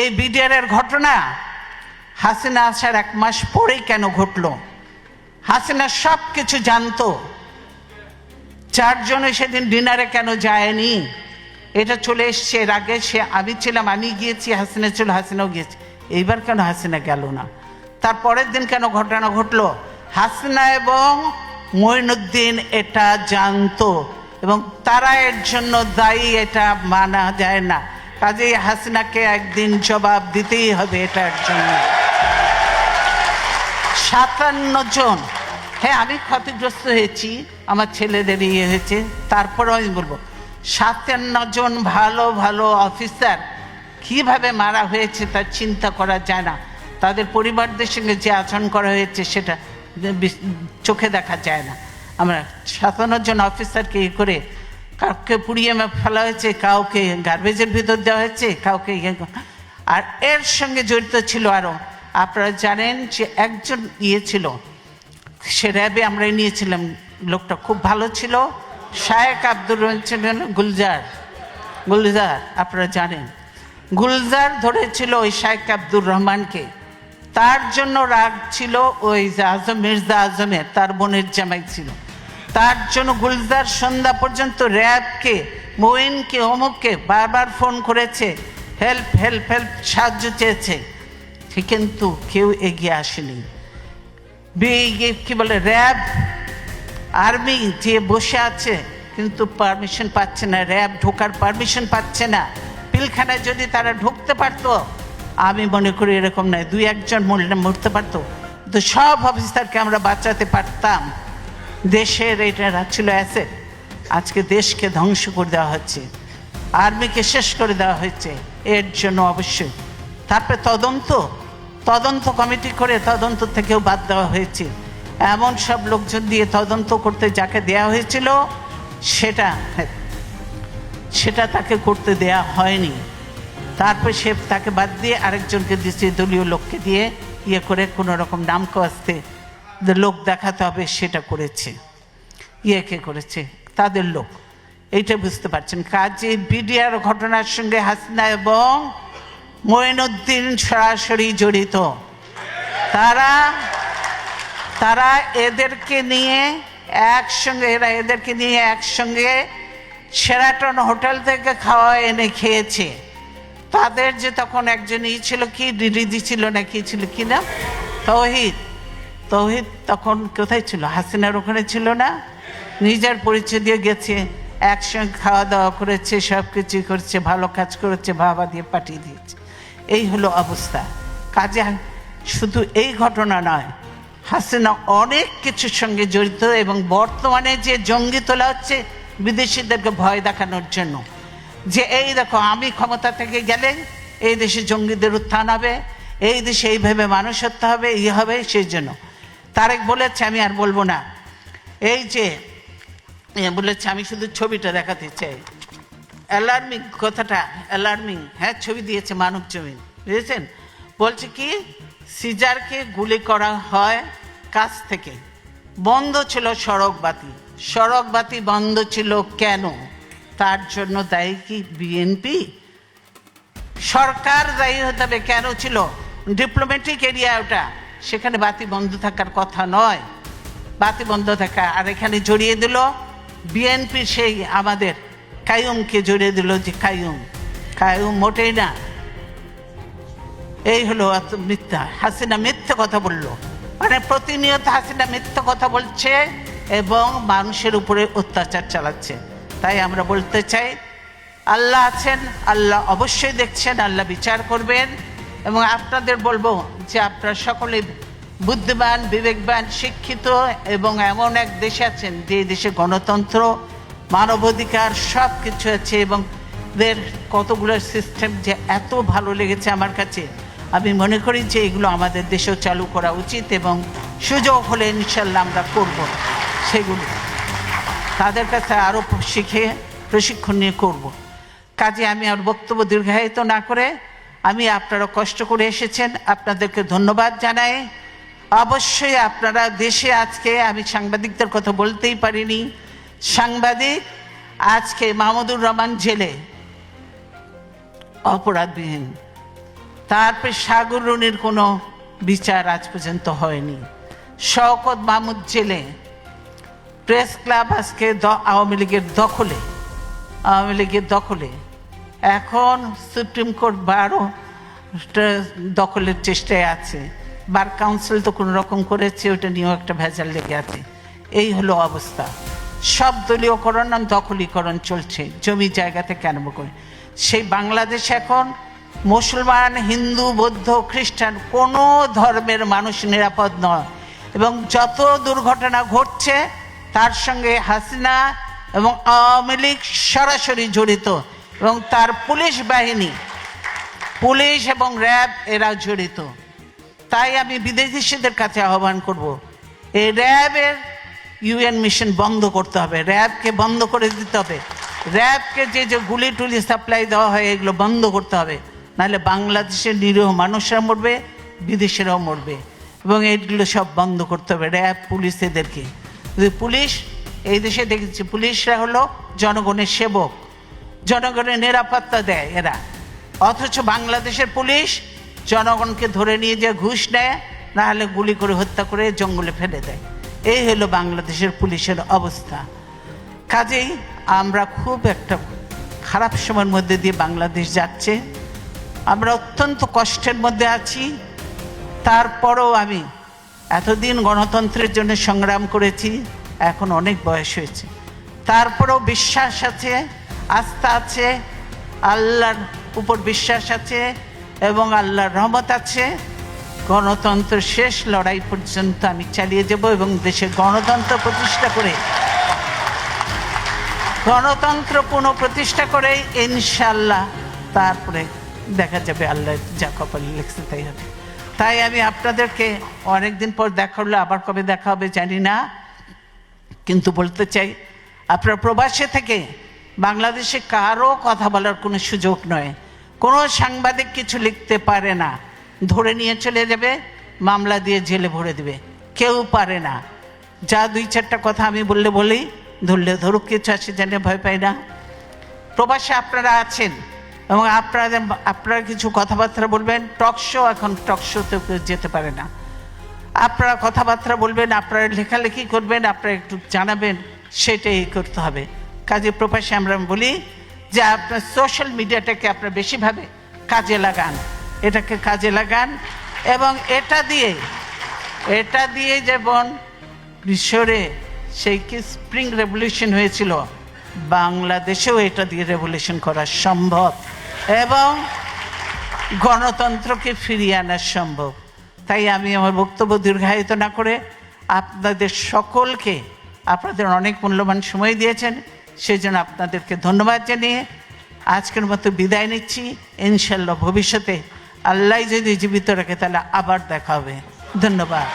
এই বিডিআরের ঘটনা হাসিনা আসার এক মাস পরেই কেন ঘটলো? হাসিনা সব কিছু জানতো। চারজনে সেদিন ডিনারে কেন যায়নি? এটা চলে এসছে এর আগে, সে আমি ছিলাম, আমি গিয়েছি, হাসিনা ছিল, হাসিনাও গিয়েছে। এইবার কেন হাসিনা গেল না? তার পরের দিন কেন ঘটনা ঘটলো? হাসিনা এবং মঈনুদ্দিন এটা জানতো এবং তারা এর জন্য দায়ী, এটা মানা যায় না। কাজেই হাসিনাকে একদিন জবাব দিতেই হবে এটার জন্য। সাতান্ন জন। হ্যাঁ আমি ক্ষতিগ্রস্ত হয়েছি, আমার ছেলেদের ইয়ে হয়েছে, তারপরেও আমি বলব, সাতান্ন জন ভালো ভালো অফিসার কীভাবে মারা হয়েছে তার চিন্তা করা যায় না। তাদের পরিবারদের সঙ্গে যে আচরণ করা হয়েছে সেটা চোখে দেখা যায় না। আমরা সাতান্ন জন অফিসারকে ই করে কাউকে পুড়িয়ে ফেলা হয়েছে, কাউকে গার্বেজের ভিতর দেওয়া হয়েছে, কাউকে ইয়ে আর এর সঙ্গে জড়িত ছিল আরও আপনারা জানেন যে একজন ইয়ে ছিল, সে র্যাবে আমরা নিয়েছিলাম। লোকটা খুব ভালো ছিল। শায়েক আব্দুর রহমান গুলজার। গুলজার, আপনারা জানেন। গুলজার ধরেছিল ওই শায়েক আব্দুর রহমানকে। তার জন্য রাগ ছিল ওই যে আজম, মির্জা আজমের, তার বোনের জামাই ছিল। তার জন্য গুলজার সন্ধ্যা পর্যন্ত র্যাবকে মোয়েনকে অমুককে বারবার ফোন করেছে। হেল্প হেল্প হেল্প, সাহায্য চেয়েছে। কিন্তু কেউ এগিয়ে আসেনি। কি বলে, র্যাব, আর্মি যে বসে আছে, কিন্তু পারমিশন পাচ্ছে না। র্যাব ঢোকার পারমিশন পাচ্ছে না। পিলখানায় যদি তারা ঢুকতে পারতো, আমি মনে করি এরকম নয়, দুই একজন মরলে মরতে পারতো। তো সব অফিসারকে আমরা বাঁচাতে পারতাম। দেশের এটা ছিল অ্যাসেট আজকে দেশকে ধ্বংস করে দেওয়া হচ্ছে। আর্মিকে শেষ করে দেওয়া হয়েছে। এর জন্য অবশ্যই। তারপরে তদন্ত। তদন্ত কমিটি করে তদন্ত থেকেও বাদ দেওয়া হয়েছে। এমন সব লোকজন দিয়ে তদন্ত করতে যাকে দেয়া হয়েছিল, সেটা সেটা তাকে করতে দেয়া হয়নি। তারপর সে তাকে বাদ দিয়ে আরেকজনকে দিচ্ছে দলীয় লোককে দিয়ে ইয়ে করে কোনো রকম নাম কাস্তে লোক দেখাতে হবে, সেটা করেছে। ইয়ে কে করেছে? তাদের লোক। এইটা বুঝতে পারছেন। কাজে বিডিআর ঘটনার সঙ্গে হাসিনা এবং মঈনুদ্দিন সরাসরি জড়িত। তারা তারা এদেরকে নিয়ে একসঙ্গে, এরা এদেরকে নিয়ে একসঙ্গে সেরাটন হোটেল থেকে খাওয়া এনে খেয়েছে। তাদের যে তখন একজন ই ছিল, কি রিদি ছিল না কি ছিল, কি না তৌহিদ। তৌহিদ তখন কোথায় ছিল? হাসিনার ওখানে ছিল না? নিজের পরিচয় দিয়ে গেছে, একসঙ্গে খাওয়া দাওয়া করেছে সব কিছু করেছে, ভালো কাজ করেছে, বাবা দিয়ে পাঠিয়ে দিয়েছে। এই হলো অবস্থা। কাজে শুধু এই ঘটনা নয়, হাসিনা অনেক কিছুর সঙ্গে জড়িত এবং বর্তমানে যে জঙ্গি তোলা হচ্ছে, বিদেশিদেরকে ভয় দেখানোর জন্য। যে এই দেখো, আমি ক্ষমতা থেকে গেলে এই দেশে জঙ্গিদের উত্থান হবে, এই দেশে এইভাবে মানুষ হতে হবে ই হবে, সেই জন্য। তারেক বলেছে, আমি আর বলব না। এই যে বলেছে, আমি শুধু ছবিটা দেখাতে চাই। অ্যালার্মিং কথাটা অ্যালার্মিং হ্যাঁ ছবি দিয়েছে মানব জমিন, বুঝেছেন? বলছে কি, সিজারকে গুলি করা হয় কাছ থেকে। বন্ধ ছিল সড়ক বাতি। সড়ক বাতি বন্ধ ছিল কেন? তার জন্য দায়ী কি বিএনপি সরকার দায়ী হতে হবে কেন ছিল? ডিপ্লোম্যাটিক এরিয়া ওটা। সেখানে বাতি বন্ধ থাকার কথা নয়। বাতি বন্ধ থাকা, আর এখানে জড়িয়ে দিল বিএনপি সেই আমাদের কায়ুমকে জড়িয়ে দিল যে কায়ুম কায়ুম মোটেই না। এই হলো মিথ্যা। হাসিনা মিথ্যে কথা বলল। মানে প্রতিনিয়ত হাসিনা মিথ্যে কথা বলছে এবং মানুষের উপরে অত্যাচার চালাচ্ছে। তাই আমরা বলতে চাই, আল্লাহ আছেন, আল্লাহ অবশ্যই দেখছেন, আল্লাহ বিচার করবেন। এবং আপনাদের বলব যে আপনারা সকলে বুদ্ধিমান, বিবেকবান, শিক্ষিত এবং এমন এক দেশে আছেন যে দেশে গণতন্ত্র মানবাধিকার সব কিছু আছে এবং দের কতগুলো সিস্টেম যে এত ভালো লেগেছে আমার কাছে, আমি মনে করি যে এগুলো আমাদের দেশেও চালু করা উচিত এবং সুযোগ হলে ইনশাল্লাহ আমরা করব সেগুলো তাদের কাছে আরও শিখে, প্রশিক্ষণ নিয়ে করব। কাজে আমি আর বক্তব্য দীর্ঘায়িত না করে আমি আপনারা কষ্ট করে এসেছেন, আপনাদেরকে ধন্যবাদ জানাই। অবশ্যই আপনারা দেশে আজকে, আমি সাংবাদিকদের কথা বলতেই পারিনি, সাংবাদিক আজকে মাহমুদুর রহমান জেলে, অপরাধবিহীন। তারপরে সাগরণীর কোনো বিচার আজ পর্যন্ত হয়নি। শওকত মাহমুদ জেলে, প্রেস ক্লাব আজকে আওয়ামী লীগের দখলে, আওয়ামী লীগের দখলে। এখন সুপ্রিম কোর্ট বারো দখলের চেষ্টায় আছে। বার কাউন্সিল তো কোনো রকম করেছে ওটা নিয়েও একটা ভেজাল লেগে আছে। এই হলো অবস্থা। সব দলীয়করণ আর দখলীকরণ চলছে, জমি জায়গাতে কেন করে। সেই বাংলাদেশ এখন মুসলমান, হিন্দু, বৌদ্ধ, খ্রিস্টান কোনো ধর্মের মানুষ নিরাপদ নয়। এবং যত দুর্ঘটনা ঘটছে, তার সঙ্গে হাসিনা এবং আওয়ামী লীগ সরাসরি জড়িত। এবং তার পুলিশ বাহিনী, পুলিশ এবং র্যাব এরা জড়িত। তাই আমি বিদেশিদের কাছে আহ্বান করব, এই র্যাবের ইউএন মিশন বন্ধ করতে হবে, র্যাবকে বন্ধ করে দিতে হবে। র্যাবকে যে যে গুলি টুলি সাপ্লাই দেওয়া হয়, এগুলো বন্ধ করতে হবে। নাহলে বাংলাদেশের নিরীহ মানুষরা মরবে, বিদেশিরাও মরবে। এবং এইগুলো সব বন্ধ করতে হবে, র্যাব, পুলিশ এদেরকে। পুলিশ, এই দেশে দেখেছি পুলিশরা হলো জনগণের সেবক। জনগণের নিরাপত্তা দেয় এরা। অথচ বাংলাদেশের পুলিশ জনগণকে ধরে নিয়ে যে ঘুষ নেয়, না হলে গুলি করে হত্যা করে জঙ্গলে ফেলে দেয়। এই হলো বাংলাদেশের পুলিশের অবস্থা। কাজেই আমরা খুব একটা খারাপ সময়ের মধ্যে দিয়ে বাংলাদেশ যাচ্ছে। আমরা অত্যন্ত কষ্টের মধ্যে আছি। তারপরও আমি এতদিন গণতন্ত্রের জন্য সংগ্রাম করেছি, এখন অনেক বয়স হয়েছে। তারপরেও বিশ্বাস আছে আস্থা আছে, আল্লাহর উপর বিশ্বাস আছে এবং আল্লাহর রহমত আছে। গণতন্ত্র শেষ লড়াই পর্যন্ত আমি চালিয়ে যাব এবং দেশে গণতন্ত্র প্রতিষ্ঠা করে, গণতন্ত্র পুনঃপ্রতিষ্ঠা করে ইনশাল্লাহ তারপরে দেখা যাবে আল্লাহ যা কপালে লিখছে তাই হবে। তাই আমি আপনাদেরকে অনেকদিন পর দেখা হলো, আবার কবে দেখা হবে জানি না, কিন্তু বলতে চাই, আপনার প্রবাসে থেকে বাংলাদেশে কারও কথা বলার কোনো সুযোগ নয়। কোনো সাংবাদিক কিছু লিখতে পারে না। ধরে নিয়ে চলে যাবে, মামলা দিয়ে জেলে ভরে দেবে। কেউ পারে না। যা দুই চারটা কথা আমি বললে বলি, ধরলে ধরুক কিছু আসে জানে ভয় পাই না। প্রবাসে আপনারা আছেন এবং আপনারা আপনারা কিছু কথাবার্তা বলবেন, টক শো এখন টক শোতে যেতে পারে না। আপনারা কথাবার্তা বলবেন, আপনারা লেখালেখি করবেন, আপনারা একটু জানাবেন, সেটাই করতে হবে। কাজে প্রবাসে আমরা বলি যে আপনার সোশ্যাল মিডিয়াটাকে আপনারা বেশিভাবে কাজে লাগান। এটাকে কাজে লাগান এবং এটা দিয়ে এটা দিয়ে যেমন মিশরে সেই কি স্প্রিং রেভলিউশন হয়েছিল, বাংলাদেশেও এটা দিয়ে রেভলিউশন করা সম্ভব এবং গণতন্ত্রকে ফিরিয়ে আনা সম্ভব। তাই আমি আমার বক্তব্য দীর্ঘায়িত না করে আপনাদের সকলকে আপনাদের অনেক মূল্যবান সময় দিয়েছেন। সেই জন্য আপনাদেরকে ধন্যবাদ জানিয়ে আজকের মতো বিদায় নিচ্ছি। ইনশাল্লাহ ভবিষ্যতে আল্লাহ যদি জীবিত রাখে তাহলে আবার দেখা হবে। ধন্যবাদ।